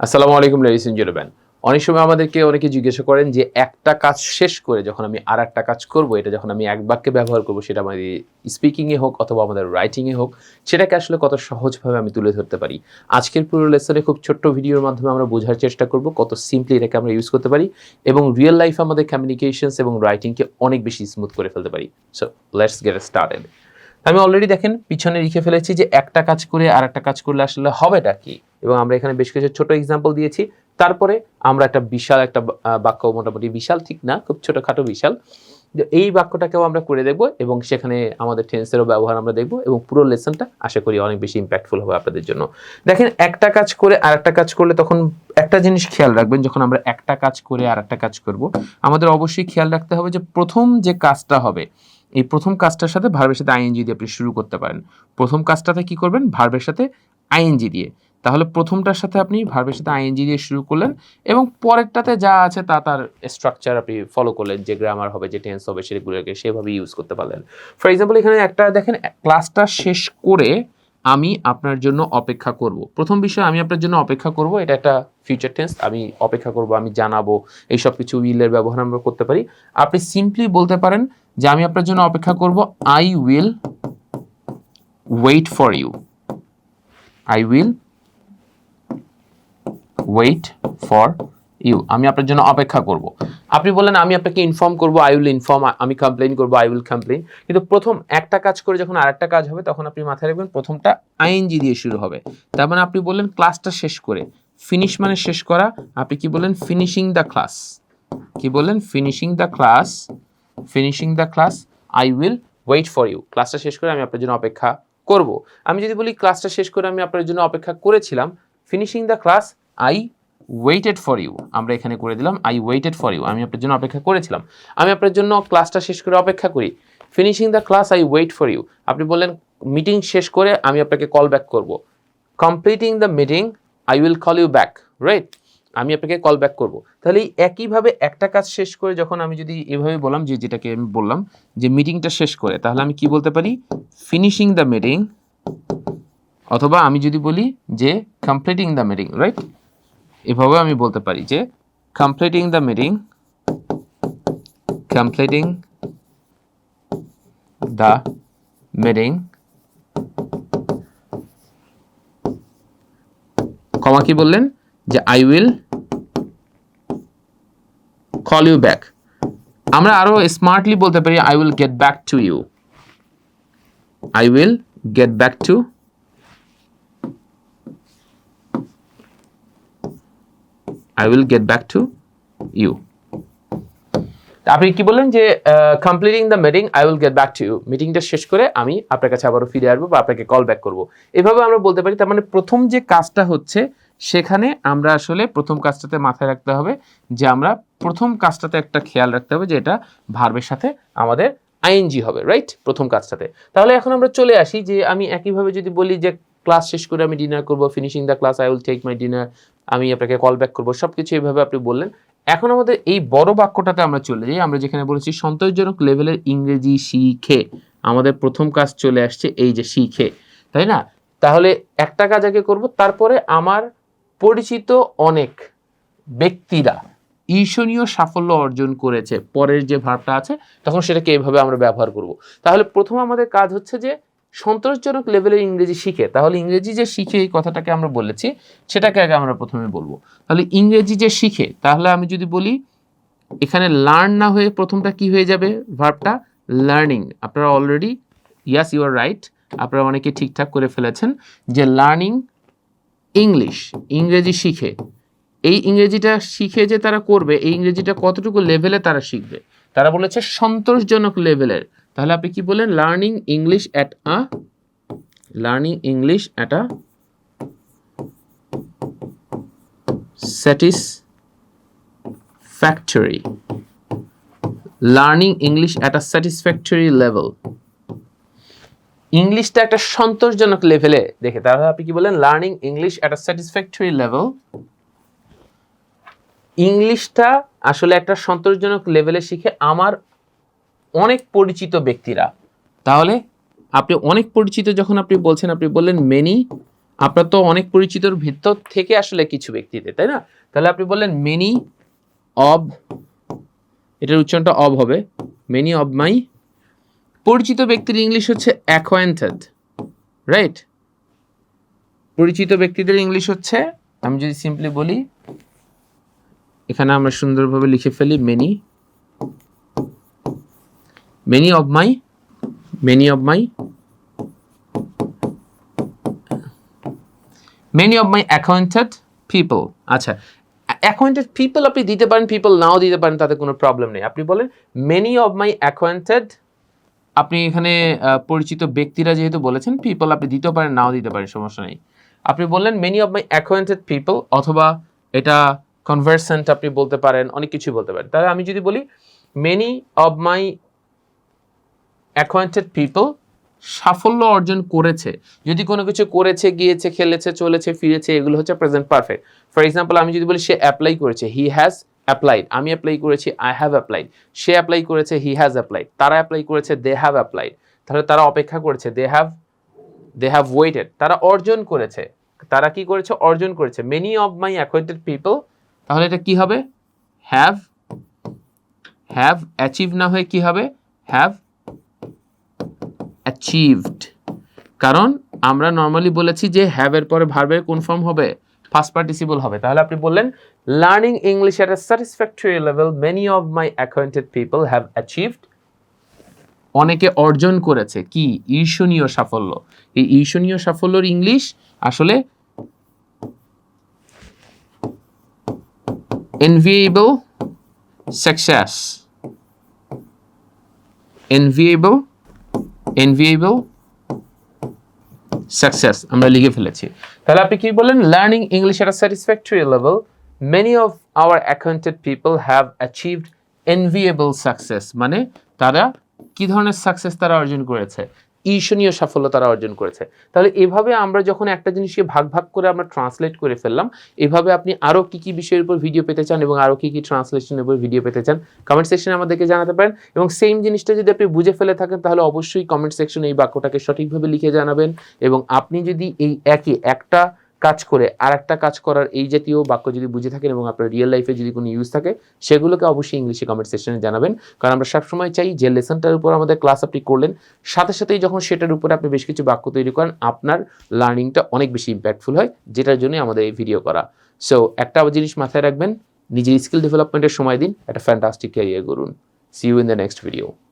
আসসালামু আলাইকুম ladies and gentleman অনেক সময় আমাদেরকে অনেকে জিজ্ঞাসা করেন যে একটা কাজ শেষ করে যখন আমি আর একটা কাজ করব, এটা যখন আমি এক বাক্যে ব্যবহার করব, সেটা আমাদের স্পিকিংয়ে হোক অথবা আমাদের রাইটিংয়ে হোক, সেটাকে আসলে কত সহজভাবে আমি তুলে ধরতে পারি? আজকের পুরো লেসনে খুব ছোট্ট ভিডিওর মাধ্যমে আমরা বোঝার চেষ্টা করব কত সিম্পলি এটাকে আমরা ইউজ করতে পারি এবং রিয়েল লাইফে আমাদের কমিউনিকেশনস এবং রাইটিংকে অনেক বেশি স্মুথ করে ফেলতে পারি। সো লেটস গেট স্টার্টেড আমি অলরেডি দেখেন, পিছনে লিখে ফেলেছি যে একটা কাজ করে আর একটা কাজ করলে আসলে হবেটা কি? এবং আমরা এখানে বেশ কিছু ছোট এক্সাম্পল দিয়েছি। তারপরে আমরা একটা বিশাল একটা বাক্য মোটামুটি বিশাল ঠিক না, খুব ছোটখাটো বিশাল। এই বাক্যটাকেও আমরা করে দেখব এবং সেখানে আমাদের টেন্সেরও ব্যবহার আমরা দেখব এবং পুরো লেসনটা আশা করি অনেক বেশি ইম্প্যাক্টফুল হবে আপনাদের জন্য। দেখেন, একটা কাজ করে আর একটা কাজ করলে তখন একটা জিনিস খেয়াল রাখবেন, যখন আমরা একটা কাজ করে আর একটা কাজ করব, আমাদের অবশ্যই খেয়াল রাখতে হবে যে প্রথম যে কাজটা হবে এই প্রথম কাজটার সাথে ভার্বের সাথে আইএনজি দিয়ে আপনি শুরু করতে পারেন। প্রথম কাজটাতে কি করবেন? ভার্বের সাথে আইএনজি দিয়ে। তাহলে প্রথমটার সাথে আপনি ভার্বের সাথে আইএনজি দিয়ে শুরু করলেন এবং পরেরটাতে যা আছে তা তার স্ট্রাকচার আপনি ফলো করলেন, যে গ্রামার হবে, যে টেন্স হবে, সেগুলোকে সেভাবে ইউজ করতে পারলেন। ফর এক্সাম্পল এখানে একটা দেখেন ক্লাসটা শেষ করে আমি আপনার জন্য অপেক্ষা করব। প্রথম বিষয়, আমি আপনার জন্য অপেক্ষা করব, এটা একটা ফিউচার টেন্স আমি অপেক্ষা করব, আমি জানাব এই সব কিছু উইলের ব্যবহার আমরা করতে পারি। আপনি সিম্পলি বলতে পারেন যে আমি আপনার জন্য অপেক্ষা করব I will wait for you I will wait for you আমি আপনার জন্য অপেক্ষা করব। আপনি বললেন, আমি আপনাকে ইনফর্ম করব আই উইল ইনফর্ম আমি কমপ্লেন করব আই উইল কমপ্লেন কিন্তু প্রথম একটা কাজ করে যখন আরেকটা কাজ হবে, তখন আপনি মাথায় রাখবেন, প্রথমটা আইএনজি দিয়ে শুরু হবে। তার মানে আপনি বললেন ক্লাসটা শেষ করে। ফিনিশ মানে শেষ করা। আপনি কি বললেন? ফিনিশিং দ্য ক্লাস কি বললেন? Finishing the class finishing the class I will wait for you ক্লাসটা শেষ করে আমি আপনার জন্য অপেক্ষা করব। আমি যদি বলি ক্লাসটা শেষ করে আমি আপনার জন্য অপেক্ষা করেছিলাম finishing the class I waited for you আমরা এখানে করে দিলাম আই ওয়েটেড ফর ইউ আমি আপনার জন্য অপেক্ষা করেছিলাম। আমি আপনার জন্য ক্লাসটা শেষ করে অপেক্ষা করি। Finishing the class I wait for you আপনি বললেন মিটিং শেষ করে আমি আপনাকে কল ব্যাক করব। Completing the meeting I will call you back right আমি আপনাকে কল ব্যাক করব। তাহলে একইভাবে একটা কাজ শেষ করে যখন আমি যদি এভাবে বললাম যে, যেটাকে আমি বললাম যে মিটিংটা শেষ করে, তাহলে আমি কি বলতে পারি? ফিনিশিং দ্য মিটিং অথবা আমি যদি বলি যে কমপ্লিটিং দ্য মিটিং রাইট এভাবে আমি বলতে পারি যে completing the meeting completing the meeting comma কি বললেন? যে I will call you back আমরা আরও স্মার্টলি বলতে পারি I will get back to you I will get back to I will get back to you আপনি কি বললেন যে completing the meeting I will get back to you মিটিংটা শেষ করে আমি আপনার কাছে আবারও ফিরে আসব বা আপনাকে কল ব্যাক করব। এভাবে আমরা বলতে পারি, তার মানে প্রথম যে কাজটা হচ্ছে সেখানে আমরা আসলে প্রথম কাজটাতে মাথায় রাখতে হবে যে আমরা প্রথম কাজটাতে একটা খেয়াল রাখতে হবে যে এটা ভার্বের সাথে আমাদের আইএনজি হবে রাইট প্রথম কাজটাতে। তাহলে এখন আমরা চলে আসি যে আমি একইভাবে যদি বলি যে ক্লাস শেষ করে আমি ডিনার করব finishing the class I will take my dinner আমি আপনাকে কল ব্যাক করব সব কিছু এইভাবে আপনি বললেন। এখন আমাদের এই বড় বাক্যটাতে আমরা চলে যাই। আমরা যেখানে বলেছি সন্তোষজনক লেভেলের ইংরেজি শিখে আমাদের প্রথম কাজ চলে আসছে এই যে শিখে, তাই না? তাহলে একটা কাজ আগে করব, তারপরে আমার পরিচিত অনেক ব্যক্তিরা ঈর্ষণীয় সাফল্য অর্জন করেছে, পরের যে ভাবটা আছে, তখন সেটাকে এভাবে আমরা ব্যবহার করব। তাহলে প্রথম আমাদের কাজ হচ্ছে যে সন্তোষজনক লেভেলের ইংরেজি শিখে, তাহলে ইংরেজি যে শিখে এই কথাটাকে আমরা বলেছি, সেটাকে আগে আমরা প্রথমে বলব। তাহলে ইংরেজি যে শিখে, তাহলে আমি যদি বলি, এখানে লার্ন না হয়ে প্রথমটা কি হয়ে যাবে ভার্বটা লার্নিং আপনারা already yes you are right আপনারা অনেকে ঠিকঠাক করে ফেলেছেন যে লার্নিং ইংলিশ ইংরেজি শিখে। এই ইংরেজিটা শিখে যে তারা করবে, এই ইংরেজিটা কতটুকু লেভেলে তারা শিখবে? তারা বলেছে সন্তোষজনক লেভেলের তাহলে আপনি কি বলেন learning English at a learning English at a satisfactory. Learning English at a satisfactory level ইংলিশটা একটা সন্তোষজনক লেভেলে দেখে। তাহলে আপনি কি বলেন learning English at satisfactory level ইংলিশটা আসলে একটা সন্তোষজনক লেভেলে শিখে আমার অনেক পরিচিত ব্যক্তিরা। তাহলে আপনি অনেক পরিচিত যখন আপনি বলছেন, আপনি বললেন মেনি আপনার তো অনেক পরিচিতর ভিতর থেকে আসলে কিছু ব্যক্তিতে তাই না? তাহলে আপনি বললেন মেনি অব এটার উচ্চারণটা অব হবে মেনি অব মাই পরিচিত ব্যক্তির ইংলিশ হচ্ছে অ্যাকোয়েন্টেড রাইট পরিচিত ব্যক্তিদের ইংলিশ হচ্ছে, আমি যদি সিম্পলি বলি, এখানে আমরা সুন্দরভাবে লিখে ফেলি many many of my many of my many of my acquainted people আচ্ছা অ্যাকোয়েন্টেড পিপল আপনি দিতে পারেন পিপল নাও দিতে পারেন, তাতে কোনো প্রবলেম নেই। আপনি বলেন মেনি অফ মাই অ্যাকাউন্টেড আপনি এখানে পরিচিত ব্যক্তিরা যেহেতু বলেছেন পিপল আপনি দিতেও পারেন, নাও দিতে পারেন, সমস্যা নেই। আপনি বললেন many of my accounted people অথবা এটা কনভার্সেন্ট আপনি বলতে পারেন, অনেক কিছু বলতে পারেন। তাহলে আমি যদি বলি many of my acquainted people সাফল্য অর্জন করেছে। যদি কোনো কিছু করেছে, গিয়েছে, খেলেছে, চলেছে, ফিরেছে, এগুলো হচ্ছে প্রেজেন্ট পারফেক্ট ফর এক্সাম্পল আমি যদি বলি, সে অ্যাপ্লাই করেছে। হি হ্যাজ অ্যাপ্লাইড আমি অ্যাপ্লাই করেছি আই হ্যাভ অ্যাপ্লাইড সে অ্যাপ্লাই করেছে হি হ্যাজ অ্যাপ্লাইড তারা অ্যাপ্লাই করেছে দে হ্যাভ অ্যাপ্লাইড তাহলে তারা অপেক্ষা করেছে they have they have waited তারা অর্জন করেছে। তারা কি করেছে? অর্জন করেছে। Many of my acquainted people তাহলে এটা কি হবে? হ্যাভ হ্যাভ অ্যাচিভ না হয়ে কি হবে? হ্যাভ অ্যাচিভড কারণ আমরা নর্মালি বলেছি যে হ্যাভ এর পরে ভার্বের কোন ফর্ম হবে? ফার্স্ট পার্টিসিপল হবে। তাহলে আপনি বললেন learning English at a satisfactory level many of my acquainted people have achieved অনেকে অর্জন করেছে। কি? ঈর্ষণীয় সাফল্য। এই ঈর্ষণীয় সাফল্যর ইংলিশ আসলে enviable success enviable enviable success আমরা লিখে ফেলেছি। তাহলে আপনি কি বলেন learning English at a satisfactory level many of our accounted people have achieved enviable success মানে তারা কি ধরনের সাকসেস তারা অর্জন করেছে? ঈর্ষণীয় সাফল্য তারা অর্জন করেছে। তাহলে এভাবে আমরা যখন একটা জিনিসকে ভাগ ভাগ করে আমরা ট্রান্সলেট করে ফেললাম, এভাবে আপনি আরও কী কী বিষয়ের উপর ভিডিও পেতে চান এবং আরও কী কী ট্রান্সলেশনের উপর ভিডিও পেতে চান কমেন্ট সেকশনে আমাদেরকে জানাতে পারেন এবং সেম জিনিসটা যদি আপনি বুঝে ফেলে থাকেন, তাহলে অবশ্যই কমেন্ট সেকশনে এই বাক্যটাকে সঠিকভাবে লিখে জানাবেন এবং আপনি যদি এই একই একটা কাজ করে আর একটা কাজ করার এই জাতীয় বাক্য যদি বুঝে থাকেন এবং আপনার রিয়েল লাইফে যদি কোনো ইউজ থাকে, সেগুলোকে অবশ্যই ইংলিশে কমেন্ট সেকশনে জানাবেন। কারণ আমরা সবসময় চাই যে লেসনটার উপর আমাদের ক্লাস আপনি করলেন, সাথে সাথেই যখন সেটার উপরে আপনি বেশ কিছু বাক্য তৈরি করেন, আপনার লার্নিংটা অনেক বেশি ইম্প্যাক্টফুল হয়, যেটার জন্য আমাদের এই ভিডিও করা। সো একটা জিনিস মাথায় রাখবেন, নিজের স্কিল ডেভেলপমেন্টের সময় দিন, একটা ফ্যান্টাস্টিক ক্যারিয়ার করুন see you in the next video